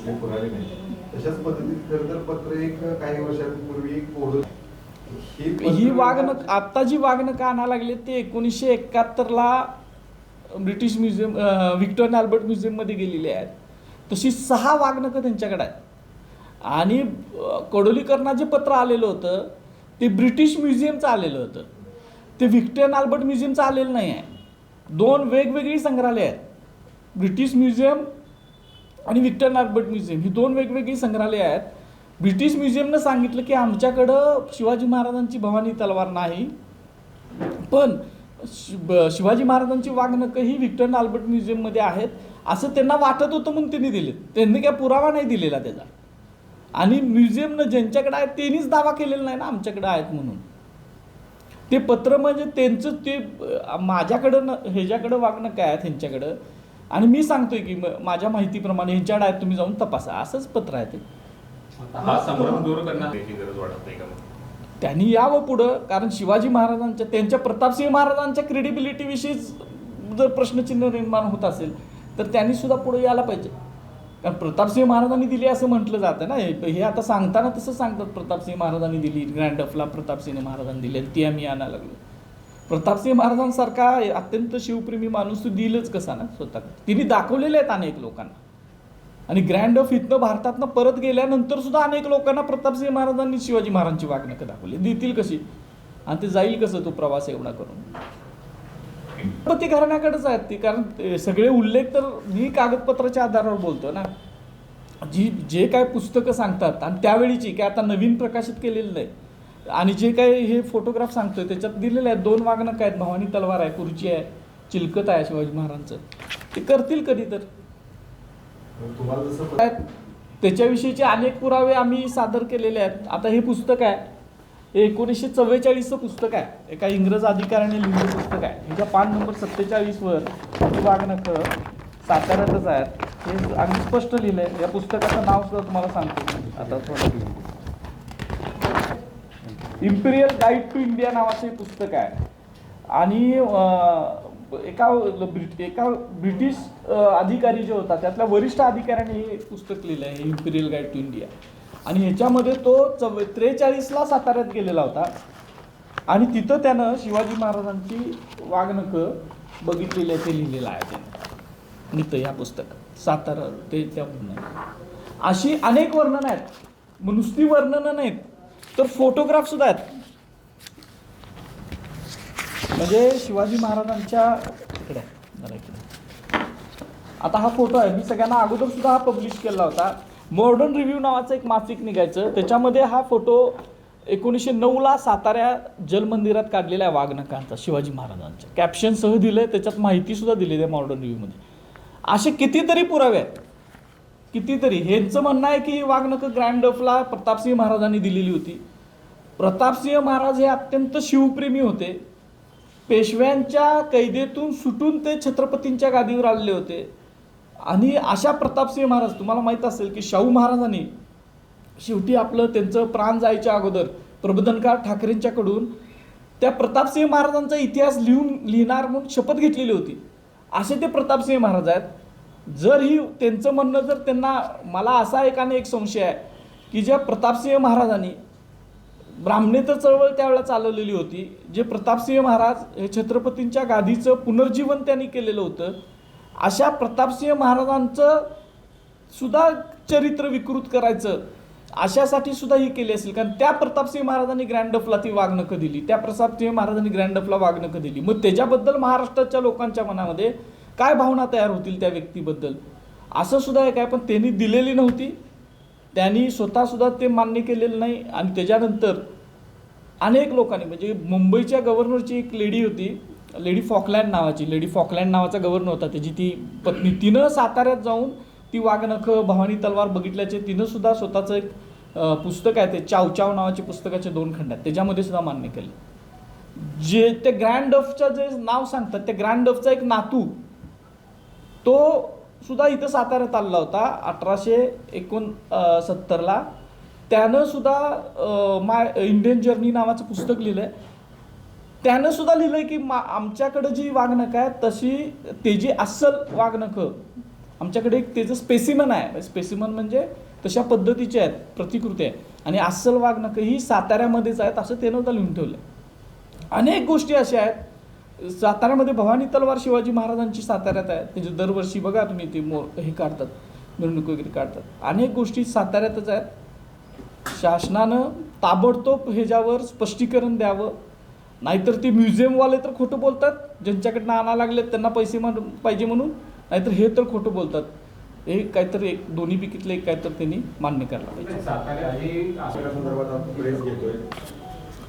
कुठले पुरावे नाही तशाच पद्धतीत खरं तर पत्र एक काही वर्षांपूर्वी एक ही वागणूक आता जी वागणूक आणा लागली ते एकोणीसशे एकाहत्तरला ब्रिटिश म्युझियम अं, व्हिक्टोरियन अल्बर्ट म्युझियममध्ये गेलेली आहेत. तशी सहा वागणकं त्यांच्याकडे आहेत. आणि अं, कडोलीकरना जे पत्र आलेलं होतं. ते ब्रिटिश म्युझियमचं आलेलं होतं. ते व्हिक्टोरियन अल्बर्ट म्युझियमचं आलेलं नाही आहे. दोन वेगवेगळी संग्रहालय आहेत. ब्रिटिश म्युझियम आणि विक्टोरियन अल्बर्ट म्युझियम. ही दोन वेगवेगळी संग्रहालय आहेत. ब्रिटिश म्युझियमनं सांगितलं की आमच्याकडं शिवाजी महाराजांची भवानी तलवार नाही. पण शि- ब- शिवाजी महाराजांची वागणकं ही विक्टोरियन आल्बर्ट म्युझियममध्ये आहेत. असं त्यांना वाटत होतं म्हणून त्यांनी दिले त्यांनी काय पुरावा नाही दिलेला त्याचा. आणि म्युझियमनं ज्यांच्याकडे आहेत त्यांनीच दावा केलेला नाही ना आमच्याकडे आहेत म्हणून. ते पत्र म्हणजे त्यांचं ते माझ्याकडं न ह्याच्याकडं वागणं काय आहे त्यांच्याकडं आणि मी सांगतोय की माझ्या माहितीप्रमाणे ह्यांच्याकडे आहेत तुम्ही जाऊन तपासा असंच पत्र आहे ते? त्यांनी यावं पुढं कारण शिवाजी महाराजांच्या त्यांच्या प्रतापसिंह महाराजांच्या क्रेडिबिलिटी विषयीच जर प्रश्नचिन्ह निर्माण होत असेल तर त्यांनी सुद्धा पुढे यायला पाहिजे. कारण प्रतापसिंह महाराजांनी दिली असं म्हटलं जातं ना हे आता सांगताना तसं सांगतात प्रतापसिंह महाराजांनी दिली ग्रँड ऑफला प्रतापसिंह महाराजांनी दिली ती आम्ही आणायला लागलो. प्रतापसिंह महाराजांसारखा अत्यंत शिवप्रेमी माणूस तू दिलच कसा ना स्वतः तिने दाखवलेले आहेत अनेक लोकांना. आणि ग्रँड ऑफ इथनं भारतातनं परत गेल्यानंतर सुद्धा अनेक लोकांना प्रतापसिंह महाराजांनी शिवाजी महाराजांची वागणं दाखवली. देतील कशी? आणि ते जाईल कसं तो प्रवास एवढा करून? पण घराण्याकडेच आहेत ते. कारण सगळे उल्लेख तर मी कागदपत्राच्या आधारावर बोलतो ना. जी जे काय पुस्तकं सांगतात आणि त्यावेळीची काय आता नवीन प्रकाशित केलेलं नाही. आणि जे काय हे फोटोग्राफ सांगतोय त्याच्यात दिलेले आहेत. दोन वागणक आहेत? भवानी तलवार आहे खुर्ची आहे चिलकत आहे शिवाजी महाराजांचं. ते करतील कधी तर. त्याच्याविषयीचे अनेक पुरावे आम्ही सादर केलेले आहेत. आता हे पुस्तक आहे. हे एकोणीसशे चव्वेचाळीसचं पुस्तक आहे. एका इंग्रज अधिकाऱ्याने लिहिलेलं पुस्तक आहे. ह्याच्या पान नंबर सत्तेचाळीसवर ही वागणक साताऱ्यातच आहेत. हे अगदी स्पष्ट लिहिलं आहे या पुस्तकाचं नाव सुद्धा तुम्हाला सांगतो. आता थोडं इम्पिरियल गाईड टू इंडिया नावाचं हे पुस्तक आहे. आणि एका ब्रिट- एका ब्रिटिश अधिकारी जे होता त्यातल्या वरिष्ठ अधिकाऱ्याने हे पुस्तक लिहिलं आहे इम्पिरियल गाईड टू इंडिया आणि ह्याच्यामध्ये तो चव त्रेचाळीसला साताऱ्यात गेलेला होता. आणि तिथं त्यानं शिवाजी महाराजांची वागणकं बघितलेली आहे ते लिहिलेलं आहे त्यानं. इथं ह्या पुस्तकात सातारा ते त्या अशी अनेक वर्णनं आहेत. नुसती वर्णनं नाहीत. तर फोटोग्राफ सुद्धा आहेत. म्हणजे शिवाजी महाराजांच्या इकडे आहे, इकडे. आता हा फोटो आहे. मी सगळ्यांना अगोदर सुद्धा हा पब्लिश केला होता. मॉडर्न रिव्ह्यू नावाचं एक मासिक निघायचं. त्याच्यामध्ये हा फोटो एकोणीसशे नऊला साताऱ्या जलमंदिरात काढलेला आहे वाघनकांचा शिवाजी महाराजांच्या. कॅप्शनसह दिलं आहे त्याच्यात माहितीसुद्धा दिलेली आहे मॉडर्न रिव्ह्यूमध्ये असे कितीतरी पुरावे आहेत. कितीतरी. ह्यांचं म्हणणं आहे की वाघनकं ग्रँड ऑफला प्रतापसिंह महाराजांनी दिलेली होती. प्रतापसिंह महाराज हे अत्यंत शिवप्रेमी होते. पेशव्यांच्या कैदेतून सुटून ते छत्रपतींच्या गादीवर आलेले होते. आणि अशा प्रतापसिंह महाराज तुम्हाला माहीत असेल की शाहू महाराजांनी शेवटी आपलं त्यांचं प्राण जायच्या अगोदर प्रबोधनकार ठाकरेंच्याकडून त्या प्रतापसिंह महाराजांचा इतिहास लिहून लिहिणार म्हणून शपथ घेतलेली होती. असे ते प्रतापसिंह महाराज आहेत. जर ही त्यांचं म्हणणं जर त्यांना मला असा एकाने एक संशय आहे की ज्या प्रतापसिंह महाराजांनी ब्राह्मणेतर चळवळ त्यावेळेला चालवलेली होती जे प्रतापसिंह महाराज हे छत्रपतींच्या गादीचं पुनर्जीवन त्यांनी केलेलं होतं अशा प्रतापसिंह महाराजांचं सुद्धा चरित्र विकृत करायचं अशासाठी सुद्धा ही केली असेल. कारण त्या प्रतापसिंह महाराजांनी ग्रँडफला ती वागणं दिली. त्या प्रतापसिंह महाराजांनी ग्रँडफला वागणं दिली. मग त्याच्याबद्दल महाराष्ट्राच्या लोकांच्या मनामध्ये काय भावना तयार होतील त्या व्यक्तीबद्दल? असं सुद्धा एक आहे पण त्यांनी दिलेली नव्हती. त्यांनी स्वतःसुद्धा ते मान्य केलेलं नाही. आणि त्याच्यानंतर अनेक लोकांनी म्हणजे मुंबईच्या गव्हर्नरची एक लेडी होती लेडी फॉकलँड नावाची लेडी फॉकलँड नावाचा गव्हर्नर होता त्याची. ती पत्नी तिनं साताऱ्यात जाऊन ती वाघनखं भवानी तलवार बघितल्याचे तिनं सुद्धा स्वतःचं एक पुस्तक आहे ते चावचाव नावाचे पुस्तकाचे दोन खंड आहेत. त्याच्यामध्ये सुद्धा मान्य केलं. जे ते ग्रँड ऑफचं जे नाव सांगतात त्या ग्रँड ऑफचा एक नातू तो सुद्धा इथं साताऱ्यात आलेला होता अठराशे एकोण सत्तरला. त्यानं सुद्धा माय इंडियन जर्नी नावाचं पुस्तक लिहिलं आहे त्यानं सुद्धा लिहिलं की मा आमच्याकडं जी वागणं आहे तशी तेजी अस्सल वागणं आमच्याकडे एक त्याचं स्पेसिमन आहे. म्हणजे स्पेसिमन म्हणजे तशा पद्धतीचे आहेत प्रतिकृती आहे. आणि अस्सल वागणं ही साताऱ्यामध्येच आहेत असं त्यानं आता लिहून ठेवलं अनेक गोष्टी अशा आहेत साताऱ्यामध्ये भवानी तलवार शिवाजी महाराजांची साताऱ्यात आहे. त्याचे दरवर्षी बघा तुम्ही ते मोर हे काढतात मिरवणूक वगैरे काढतात. अनेक गोष्टी साताऱ्यातच आहेत. शासनानं ताबडतोब ह्याच्यावर स्पष्टीकरण द्यावं. नाहीतर ते म्युझियमवाले तर खोटं बोलतात. ज्यांच्याकडनं आणा लागले त्यांना पैसे म्हण पाहिजे म्हणून. नाहीतर हे तर खोटं बोलतात. हे काहीतरी एक दोन्ही पिकीतलं एक काहीतरी त्यांनी मान्य करायला पाहिजे.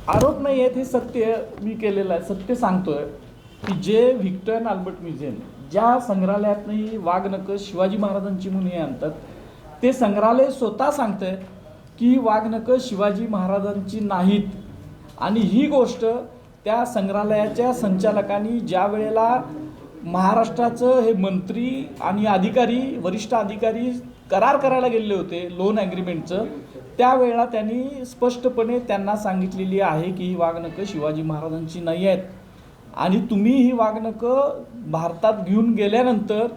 आरोप नाही आहेत हे सत्य मी केलेलं आहे. सत्य सांगतोय की जे व्हिक्टर आल्बर्ट अल्बर्ट म्युझियम ज्या संग्रहालयातनंही वाघ वाघनकं शिवाजी महाराजांची म्हणून हे आणतात ते संग्रहालय स्वतः सांगतंय की वाघ वाघनकं शिवाजी महाराजांची नाहीत. आणि ही गोष्ट त्या संग्रहालयाच्या संचालकांनी ज्या वेळेला महाराष्ट्राचं हे मंत्री आणि अधिकारी वरिष्ठ अधिकारी करार करायला गेलेले होते लोन ॲग्रीमेंटचं त्यावेळेला त्यांनी स्पष्टपणे त्यांना सांगितलेली आहे की ही वागणकं शिवाजी महाराजांची नाही आहेत. आणि तुम्ही ही वागणकं भारतात घेऊन गेल्यानंतर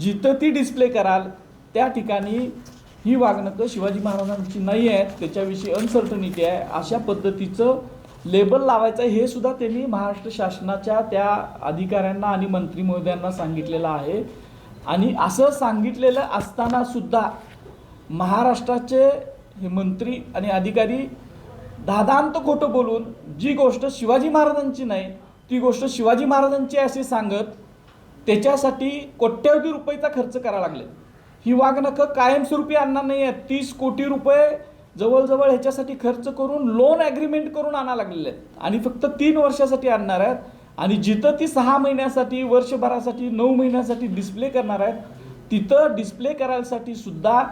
जिथं ती डिस्प्ले कराल त्या ठिकाणी ही वागणकं शिवाजी महाराजांची नाही आहेत. त्याच्याविषयी अनसर्टनिटी आहे. अशा पद्धतीचं लेबल लावायचं आहे हे सुद्धा त्यांनी महाराष्ट्र शासनाच्या त्या अधिकाऱ्यांना आणि मंत्री महोदयांना सांगितलेलं आहे. आणि असं सांगितलेलं असताना सुद्धा महाराष्ट्राचे हे मंत्री आणि अधिकारी दादांत खोटं बोलून जी गोष्ट शिवाजी महाराजांची नाही ती गोष्ट शिवाजी महाराजांची असे सांगत त्याच्यासाठी कोट्यवधी रुपयेचा खर्च करावा लागले. ही वाघनखं कायमस्वरूपी आणणार नाही आहेत. तीस कोटी रुपये जवळजवळ ह्याच्यासाठी खर्च करून लोन ॲग्रीमेंट करून आणा लागलेले आहेत. आणि फक्त तीन वर्षासाठी आणणार आहेत. आणि जिथं ती सहा महिन्यासाठी वर्षभरासाठी नऊ महिन्यासाठी डिस्प्ले करणार आहेत तिथं डिस्प्ले करायसाठी सुद्धा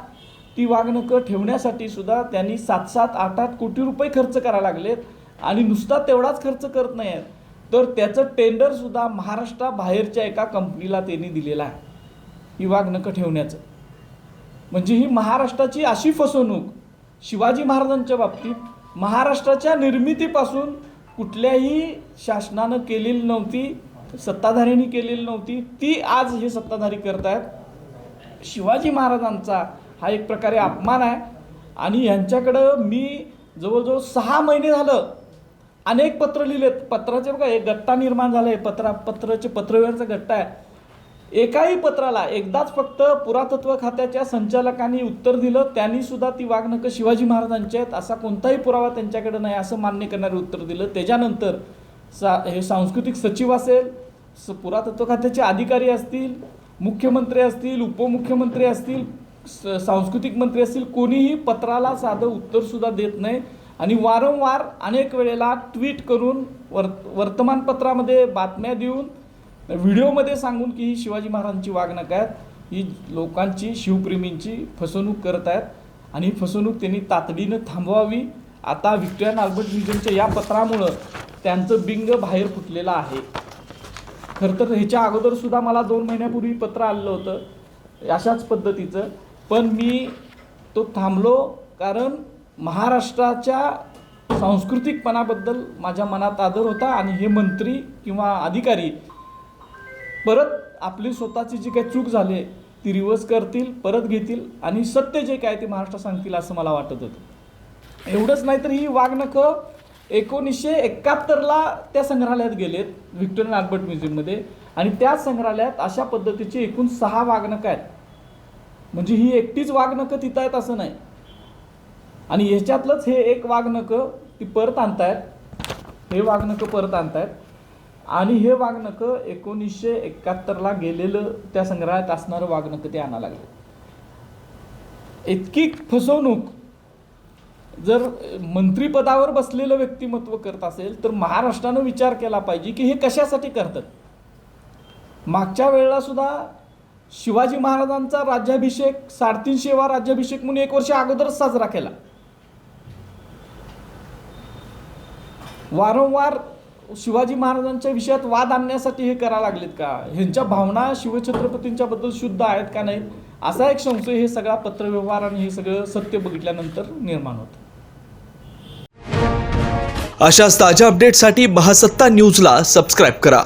ती वागणुकं ठेवण्यासाठी सुद्धा त्यांनी सात सात आठ आठ कोटी रुपये खर्च करायला लागलेत आणि नुसता तेवढाच खर्च करत नाही आहेत तर त्याचं टेंडरसुद्धा महाराष्ट्राबाहेरच्या एका कंपनीला त्यांनी दिलेलं आहे. ही वाघनकं ठेवण्याचं. म्हणजे ही महाराष्ट्राची अशी फसवणूक शिवाजी महाराजांच्या बाबतीत महाराष्ट्राच्या निर्मितीपासून कुठल्याही शासनानं केलेली नव्हती सत्ताधाऱ्यांनी केलेली नव्हती ती आज हे सत्ताधारी करत आहेत शिवाजी महाराजांचा हा एक प्रकारे अपमान आहे. आणि यांच्याकडं मी जवळजवळ सहा महिने झालं अनेक पत्र लिहिलेत. पत्राचे बघा एक गट्टा निर्माण झाला आहे. पत्रा पत्राचे पत्रव्यवहारचा गट्टा आहे. एकाही पत्राला एकदाच फक्त पुरातत्व खात्याच्या संचालकांनी उत्तर दिलं त्यांनी सुद्धा ती वागणकं शिवाजी महाराजांची आहेत. असा कोणताही पुरावा त्यांच्याकडे नाही असं मान्य करणारे उत्तर दिलं. त्याच्यानंतर सा हे सांस्कृतिक सचिव असेल स पुरातत्व खात्याचे अधिकारी असतील मुख्यमंत्री असतील उपमुख्यमंत्री असतील सांस्कृतिक मंत्री असतील कोणीही पत्राला साधं उत्तरसुद्धा देत नाही. आणि वारंवार अनेक वेळेला ट्विट करून वर् वर्तमानपत्रामध्ये बातम्या देऊन व्हिडिओमध्ये सांगून की ही शिवाजी महाराजांची वागणूक आहेत. ही लोकांची शिवप्रेमींची फसवणूक करत आहेत. आणि ही फसवणूक त्यांनी तातडीनं थांबवावी. आता व्हिक्टोरियन अल्बर्ट म्युझियमच्या या पत्रामुळं त्यांचं बिंग बाहेर फुटलेलं आहे. खरं तर ह्याच्या अगोदरसुद्धा मला दोन महिन्यापूर्वी पत्र आलेलं होतं. अशाच पद्धतीचं. पण मी तो थांबलो कारण महाराष्ट्राच्या सांस्कृतिकपणाबद्दल माझ्या मनात आदर होता आणि हे मंत्री किंवा अधिकारी परत आपली स्वतःची जी काही चूक झाली ती रिवर्स करतील परत घेतील आणि सत्य जे काय ते महाराष्ट्र सांगतील असं मला वाटत होतं. एवढंच नाही तर ही वाघनखं एकोणीसशे एकाहत्तरला त्या संग्रहालयात गेलेत व्हिक्टोरियन अल्बर्ट म्युझियममध्ये. आणि त्याच संग्रहालयात अशा पद्धतीची एकूण सहा वाघनखं आहेत. म्हणजे ही एकटीच वाघनकं तिथं आहेत असं नाही. आणि ह्याच्यातलंच हे एक वाघनकं ती परत आणतायत. हे वाघनकं परत आणतायत. आणि हे वाघनकं एकोणीसशे एकाहत्तरला गेलेलं त्या संग्रहालयात असणारं वाघनकं ते आणा लागले. इतकी फसवणूक. जर मंत्रिपदावर बसलेलं व्यक्तिमत्व करत असेल तर महाराष्ट्रानं विचार केला पाहिजे की हे कशासाठी करतात? मागच्या वेळेला सुद्धा शिवाजी महाराजांचा राज्याभिषेक साडेतीनशेवा राज्याभिषेक म्हणून एक वर्ष अगोदरच साजरा केला. वारंवार शिवाजी महाराजांच्या विषयात वाद आणण्यासाठी हे करायला लागलेत का? ह्यांच्या भावना शिवछत्रपतींच्या बद्दल शुद्ध आहेत का नाही? असा एक संशय हे सगळा पत्रव्यवहार आणि हे सगळं सत्य बघितल्यानंतर निर्माण होतं. अशाच ताज्या अपडेटसाठी महासत्ता न्यूजला सबस्क्राईब करा.